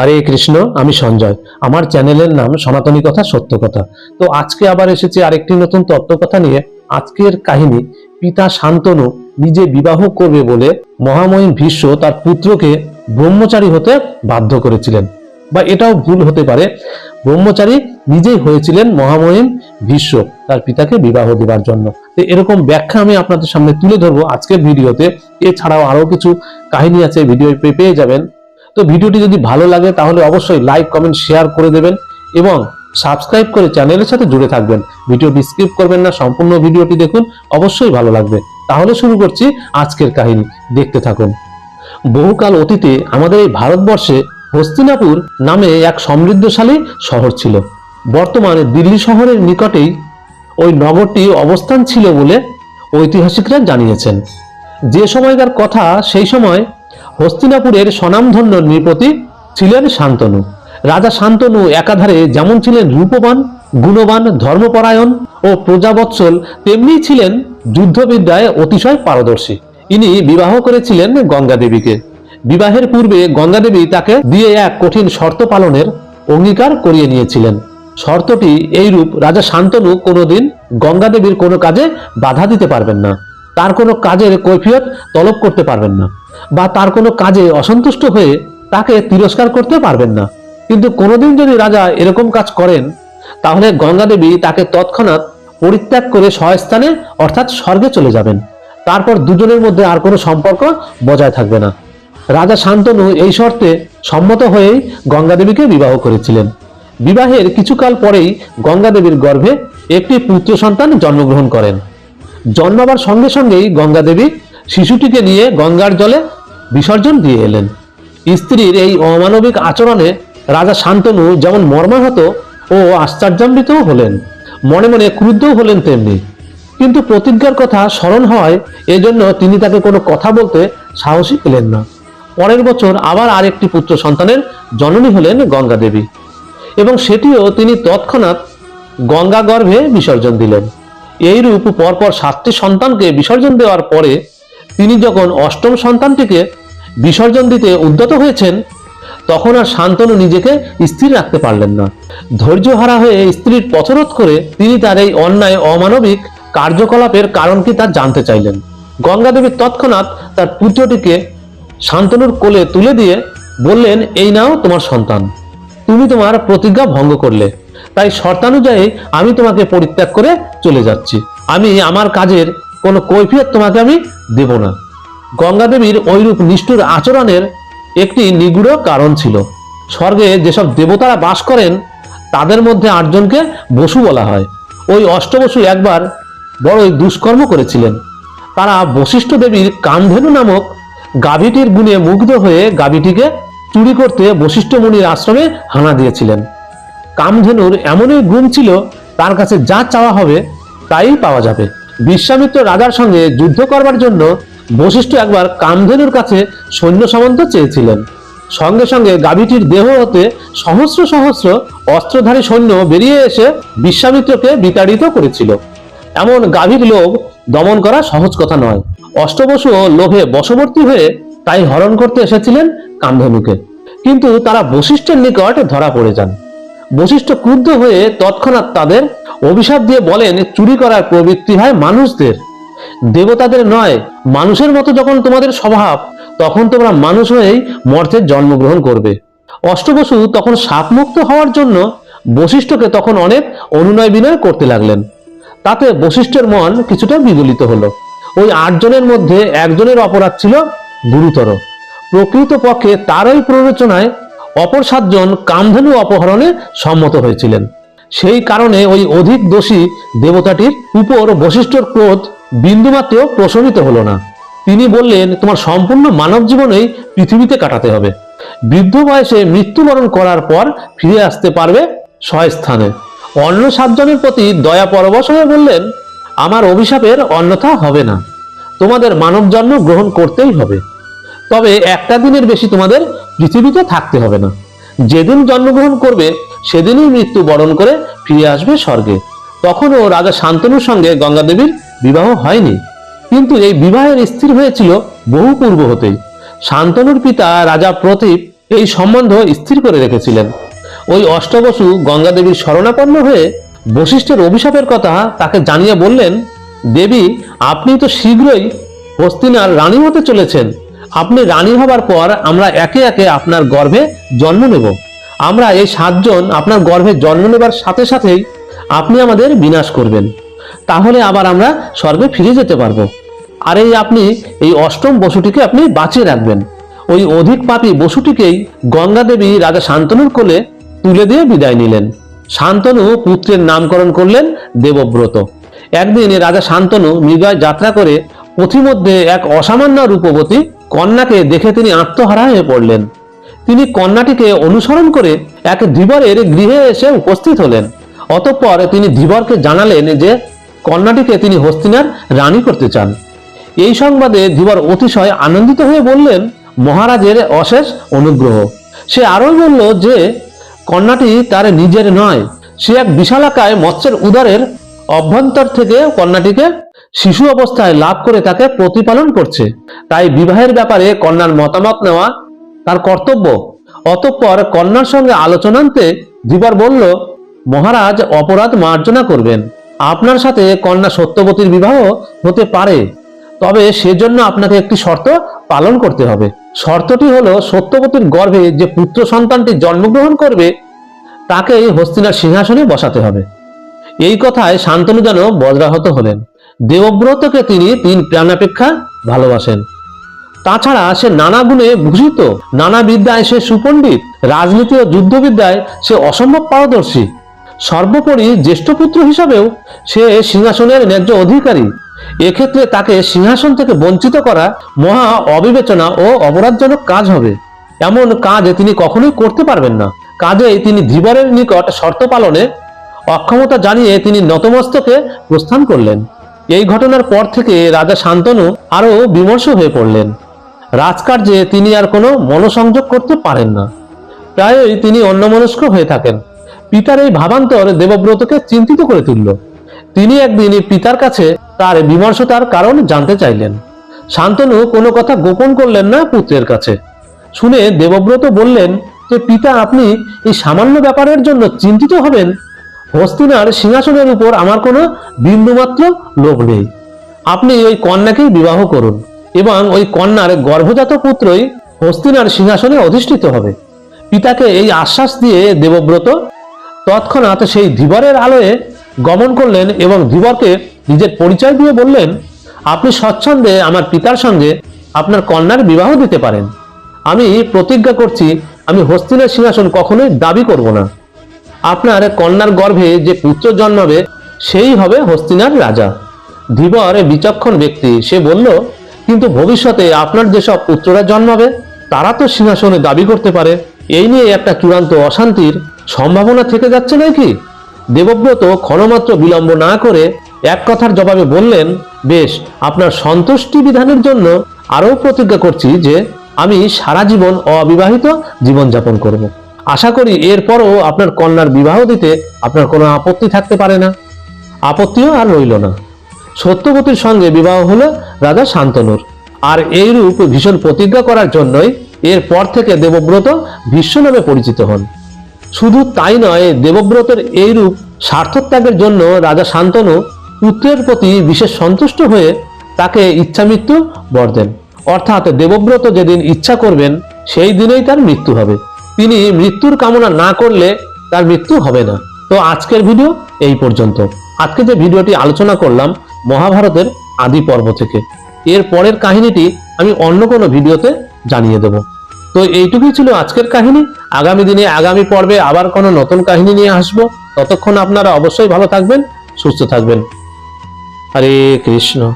হরে কৃষ্ণ, আমি সঞ্জয়। আমার চ্যানেলের নাম সনাতনী কথা, সত্য কথা। তো আজকে আবার এসেছে আরেকটি নতুন তত্ত্বকথা নিয়ে। আজকের কাহিনী, পিতা শান্তনু নিজে বিবাহ করবে বলে মহামহিম ভীষ্ম তার পুত্রকে ব্রহ্মচারী হতে বাধ্য করেছিলেন। বা এটাও ভুল হতে পারে, ব্রহ্মচারী নিজেই হয়েছিলেন মহামহিম ভীষ্ম তার পিতাকে বিবাহ দেবার জন্য। তো এরকম ব্যাখ্যা আমি আপনাদের সামনে তুলে ধরবো আজকের ভিডিওতে। এছাড়াও আরও কিছু কাহিনী আছে, ভিডিও পেয়ে যাবেন। তো ভিডিওটি যদি ভালো লাগে, তাহলে অবশ্যই লাইক কমেন্ট শেয়ার করে দেবেন এবং সাবস্ক্রাইব করে চ্যানেলের সাথে জুড়ে থাকবেন। ভিডিওটি স্কিপ করবেন না, সম্পূর্ণ ভিডিওটি দেখুন, অবশ্যই ভালো লাগবে। তাহলে শুরু করছি আজকের কাহিনী। দেখতে থাকুন। বহুকাল অতীতে আমাদের এই ভারতবর্ষে হস্তিনাপুর নামে এক সমৃদ্ধশালী শহর ছিল। বর্তমানে দিল্লি শহরের নিকটেই ওই নগরটি অবস্থান ছিল বলে ঐতিহাসিকরা জানিয়েছেন। যে সময়কার কথা, সেই সময় হস্তিনাপুরের স্বনামধন্য নৃপতি ছিলেন শান্তনু। রাজা শান্তনু একাধারে যেমন ছিলেন রূপবান, গুণবান, ধর্মপরায়ণ ও প্রজাবৎসল, তেমনি ছিলেন যুদ্ধবিদ্যায় অতিশয় পারদর্শী। ইনি বিবাহ করেছিলেন গঙ্গা দেবীকে বিবাহের পূর্বে গঙ্গা দেবী তাকে দিয়ে এক কঠিন শর্ত পালনের অঙ্গীকার করিয়ে নিয়েছিলেন। শর্তটি এইরূপ, রাজা শান্তনু কোনোদিন গঙ্গা দেবীর কোনো কাজে বাধা দিতে পারবেন না। তার কোনো কাজের কৈফিয়ত তলব করতে পারবেন না বা তার কোনো কাজে অসন্তুষ্ট হয়ে তাকে তিরস্কার করতে পারবেন না। কিন্তু কোনোদিন যদি রাজা এরকম কাজ করেন, তাহলে গঙ্গা দেবী তাকে তৎক্ষণাৎ পরিত্যাগ করে স্বস্থানে, অর্থাৎ স্বর্গে চলে যাবেন। তারপর দুজনের মধ্যে আর কোনো সম্পর্ক বজায় থাকবে না। রাজা শান্তনু এই শর্তে সম্মত হয়েই গঙ্গা দেবীকে বিবাহ করেছিলেন। বিবাহের কিছুকাল পরেই গঙ্গা দেবীর গর্ভে একটি পুত্র সন্তান জন্মগ্রহণ করেন। জন্মাবার সঙ্গে সঙ্গেই গঙ্গা দেবী শিশুটিকে নিয়ে গঙ্গার জলে বিসর্জন দিয়ে এলেন। স্ত্রীর এই অমানবিক আচরণে রাজা শান্তনু যেমন মর্মাহত ও আশ্চর্যান্বিতও হলেন, মনে মনে ক্রুদ্ধও হলেন তেমনি। কিন্তু প্রতিজ্ঞার কথা স্মরণ হয়, এজন্য তিনি তাকে কোনো কথা বলতে সাহসী পেলেন না। পরের বছর আবার আরেকটি পুত্র সন্তানের জননী হলেন গঙ্গা দেবী এবং সেটিও তিনি তৎক্ষণাৎ গঙ্গা গর্ভে বিসর্জন দিলেন। এইরূপ পরপর সাতটি সন্তানকে বিসর্জন দেওয়ার পরে তিনি যখন অষ্টম সন্তানটিকে বিসর্জন দিতে উদ্যত হয়েছেন, তখন আর শান্তনু নিজেকে স্থির রাখতে পারলেন না। ধৈর্য হারা হয়ে স্ত্রীর পথরোধ করে তিনি তার এই অন্যায় অমানবিক কার্যকলাপের কারণ কি তা জানতে চাইলেন। গঙ্গাদেবী তৎক্ষণাৎ তার পুত্রটিকে শান্তনুর কোলে তুলে দিয়ে বললেন, এই নাও তোমার সন্তান। তুমি তোমার প্রতিজ্ঞা ভঙ্গ করলে। তাই শর্তানুযায়ী আমি তোমাকে পরিত্যাগ করে চলে যাচ্ছি। আমি আমার কাজের কোনো কৈফিয়ত তোমাকে আমি দেব না। গঙ্গাদেবীর ঐরূপ নিষ্ঠুর আচরণের একটি নিগুড় কারণ ছিল। স্বর্গে যেসব দেবতারা বাস করেন, তাদের মধ্যে আটজনকে বসু বলা হয়। ওই অষ্টবসু একবার বড়ই দুষ্কর্ম করেছিলেন। তারা বশিষ্ঠ দেবীর কামধেনু নামক গাভীটির গুণে মুগ্ধ হয়ে গাভীটিকে চুরি করতে বশিষ্ঠ মুনির আশ্রমে হানা দিয়েছিলেন। কামধেনুর এমনই গুণ ছিল, তার কাছে যা চাওয়া হবে তাই পাওয়া যাবে। বিশ্বামিত্র রাজার সঙ্গে যুদ্ধ করবার জন্য বশিষ্ঠ একবার কামধেনুর কাছে সৈন্য সামন্ত চেয়েছিলেন। সঙ্গে সঙ্গে গাভীটির দেহ হতে সহস্র সহস্র অস্ত্রধারী সৈন্য বেরিয়ে এসে বিশ্বামিত্রকে বিতাড়িত করেছিল। এমন গাভীর লোভ দমন করা সহজ কথা নয়। অষ্টবসু লোভে বশবর্তী হয়ে তাই হরণ করতে এসেছিলেন কামধেনুকে। কিন্তু তারা বশিষ্ঠের নিকট ধরা পড়ে যান। বশিষ্ঠ ক্রুদ্ধ হয়ে তৎক্ষণাৎ তাদের অভিশাপ দিয়ে বলেন, চুরি করার প্রবৃত্তি হয় মানুষদের। দেবতাদের নয়, মানুষের মতো যখন তোমাদের স্বভাব, তখন তোমরা মানুষ হয়েই মর্তের জন্মগ্রহণ করবে। অষ্টবসু তখন সাপমুক্ত হওয়ার জন্য বশিষ্ঠকে তখন অনেক অনুনয় বিনয় করতে লাগলেন। তাতে বশিষ্ঠের মন কিছুটা বিগলিত হলো। ওই আটজনের মধ্যে একজনের অপরাধ ছিল গুরুতর। প্রকৃত পক্ষে তারই প্ররোচনায় অপর সাতজন কামধেনু অপহরণে সম্মত হয়েছিলেন। সেই কারণে ওই অধিক দোষী দেবতাটির উপর বশিষ্ঠর ক্রোধ বিন্দুমাত্র প্রশমিত হলো না। তিনি বললেন, তোমার সম্পূর্ণ মানব জীবনেই পৃথিবীতে কাটাতে হবে। বৃদ্ধ বয়সে মৃত্যুবরণ করার পর ফিরে আসতে পারবে স্বস্থানে। অন্য সাতজনের প্রতি দয়া পরবশ হয়ে বললেন, আমার অভিশাপের অন্যথা হবে না। তোমাদের মানব জন্ম গ্রহণ করতেই হবে। তবে একটা দিনের বেশি তোমাদের পৃথিবীতে থাকতে হবে না। যেদিন জন্মগ্রহণ করবে, সেদিনই মৃত্যু বরণ করে ফিরে আসবে স্বর্গে। তখনও রাজা শান্তনুর সঙ্গে গঙ্গাদেবীর বিবাহ হয়নি। কিন্তু এই বিবাহের স্থির হয়েছিল বহু পূর্ব হতেই। শান্তনুর পিতা রাজা প্রতীপ এই সম্বন্ধ স্থির করে রেখেছিলেন। ওই অষ্টবসু গঙ্গা দেবীর শরণাপন্ন হয়ে বশিষ্ঠের অভিশাপের কথা তাকে জানিয়ে বললেন, দেবী, আপনি তো শীঘ্রই হস্তিনার রানী হতে চলেছেন। আপনি রানী হবার পর আমরা একে একে আপনার গর্ভে জন্ম নেব। আমরা এই সাতজন আপনার গর্ভে জন্ম নেবার সাথে সাথেই আপনি আমাদের বিনাশ করবেন। তাহলে আবার আমরা স্বর্গে ফিরে যেতে পারব। আর এই আপনি এই অষ্টম বসুটিকে আপনি বাঁচিয়ে রাখবেন। ওই অধিক পাপী বসুটিকেই গঙ্গা দেবী রাজা শান্তনুর কোলে তুলে দিয়ে বিদায় নিলেন। শান্তনু পুত্রের নামকরণ করলেন দেবব্রত। একদিন রাজা শান্তনু মৃগয় যাত্রা করে পথিমধ্যে এক অসামান্য রূপবতী কন্যাকে দেখে তিনি আত্মহারা হয়ে পড়লেন। তিনি কন্যাটিকে অনুসরণ করে এক ধীবরের গৃহে এসে উপস্থিত হলেন। অতঃপর তিনি ধীবরকে জানালেন যে, কন্যাটিকে তিনি হস্তিনার রানী করতে চান। এই সংবাদে ধীবর অতিশয় আনন্দিত হয়ে বললেন, মহারাজের অশেষ অনুগ্রহ। সে আরও বলল যে, কন্যাটি তার নিজের নয়, সে এক বিশালাকায় মৎস্যের উদারের অভ্যন্তর থেকে কন্যাটিকে শিশু অবস্থায় লাভ করে তাকে প্রতিপালন করছে। তাই বিবাহের ব্যাপারে কন্যার মতামত নেওয়া তার কর্তব্য। অতঃপর কন্যার সঙ্গে আলোচনান্তে দিবার বলল, মহারাজ, অপরাধ মার্জনা করবেন। আপনার সাথে কন্যা সত্যবতীর বিবাহ হতে পারে। তবে সেজন্য আপনাকে একটি শর্ত পালন করতে হবে। শর্তটি হলো, সত্যবতীর গর্ভে যে পুত্র সন্তানটি জন্মগ্রহণ করবে তাকে হস্তিনার সিংহাসনে বসাতে হবে। এই কথায় শান্তনু যেন বজ্রাহত হলেন। দেবব্রতকে তিনি তিন প্রাণাপেক্ষা ভালোবাসেন। তাছাড়া সে নানা গুণে ভূষিত, নানা বিদ্যায় সে সুপণ্ডিত, রাজনীতি ও যুদ্ধবিদ্যায় সে অসম্ভব পারদর্শী। সর্বোপরি জ্যেষ্ঠ পুত্র হিসাবেও সে সিংহাসনের ন্যায্য অধিকারী। এক্ষেত্রে তাকে সিংহাসন থেকে বঞ্চিত করা মহা অবিবেচনা ও অপরাধজনক কাজ হবে। এমন কাজ তিনি কখনোই করতে পারবেন না। কাজেই তিনি ধীবরের নিকট শর্ত পালনে অক্ষমতা জানিয়ে তিনি নতমস্তকে প্রস্থান করলেন। এই ঘটনার পর থেকে রাজা শান্তনু আরও বিমর্ষ হয়ে পড়লেন। রাজকার্যে তিনি আর কোনো মনোসংযোগ করতে পারেন না। প্রায়ই তিনি অন্যমনস্ক হয়ে থাকেন। পিতার এই ভাবান্তর দেবব্রতকে চিন্তিত করে তুলল। তিনি একদিন পিতার কাছে তার বিমর্ষতার কারণ জানতে চাইলেন। শান্তনু কোনো কথা গোপন করলেন না পুত্রের কাছে। শুনে দেবব্রত বললেন যে, পিতা, আপনি এই সামান্য ব্যাপারের জন্য চিন্তিত হবেন? হস্তিনার সিংহাসনের উপর আমার কোনো বিন্দুমাত্র লোভ নেই। আপনি ওই কন্যাকেই বিবাহ করুন এবং ওই কন্যার গর্ভজাত পুত্রই হস্তিনার সিংহাসনে অধিষ্ঠিত হবে। পিতাকে এই আশ্বাস দিয়ে দেবব্রত তৎক্ষণাৎ সেই ধীবরের আলোয় গমন করলেন এবং ধীবরকে নিজের পরিচয় দিয়ে বললেন, আপনি স্বচ্ছন্দে আমার পিতার সঙ্গে আপনার কন্যার বিবাহ দিতে পারেন। আমি প্রতিজ্ঞা করছি, আমি হস্তিনের সিংহাসন কখনোই দাবি করব না। আপনার কন্যার গর্ভে যে পুত্র জন্মাবে, সেই হবে হস্তিনার রাজা। ধীবর বিচক্ষণ ব্যক্তি, সে বলল, কিন্তু ভবিষ্যতে আপনার যেসব পুত্ররা জন্মাবে, তারা তো সিংহাসনে দাবি করতে পারে। এই নিয়ে একটা চূড়ান্ত অশান্তির সম্ভাবনা থেকে যাচ্ছে নাকি? দেবব্রত ক্ষণমাত্র বিলম্ব না করে এক কথার জবাবে বললেন, বেশ, আপনার সন্তুষ্টি বিধানের জন্য আরও প্রতিজ্ঞা করছি যে, আমি সারা জীবন অবিবাহিত জীবনযাপন করব। আশা করি এরপরও আপনার কন্যার বিবাহ দিতে আপনার কোনো আপত্তি থাকতে পারে না। আপত্তিও আর রইল না। সত্যবতীর সঙ্গে বিবাহ হলো রাজা শান্তনুর। আর এইরূপ ভীষণ প্রতিজ্ঞা করার জন্যই এরপর থেকে দেবব্রত ভীষ্ম নামে পরিচিত হন। শুধু তাই নয়, দেবব্রতের এইরূপ স্বার্থত্যাগের জন্য রাজা শান্তনু পুত্রের প্রতি বিশেষ সন্তুষ্ট হয়ে তাকে ইচ্ছামৃত্যু বর দেন। অর্থাৎ দেবব্রত যেদিন ইচ্ছা করবেন, সেই দিনেই তার মৃত্যু হবে। তিনি মৃত্যুর কামনা না করলে তার মৃত্যু হবে না। তো আজকের ভিডিও এই পর্যন্ত। আজকে যে ভিডিওটি আলোচনা করলাম, মহাভারতের আদি পর্ব থেকে। এর পরের কাহিনীটি আমি অন্য কোনো ভিডিওতে জানিয়ে দেব। তো এইটুকুই ছিল আজকের কাহিনী। আগামী দিনে, আগামী পর্বে আবার কোনো নতুন কাহিনী নিয়ে আসব। ততক্ষণ আপনারা অবশ্যই ভালো থাকবেন, সুস্থ থাকবেন। হরে কৃষ্ণ।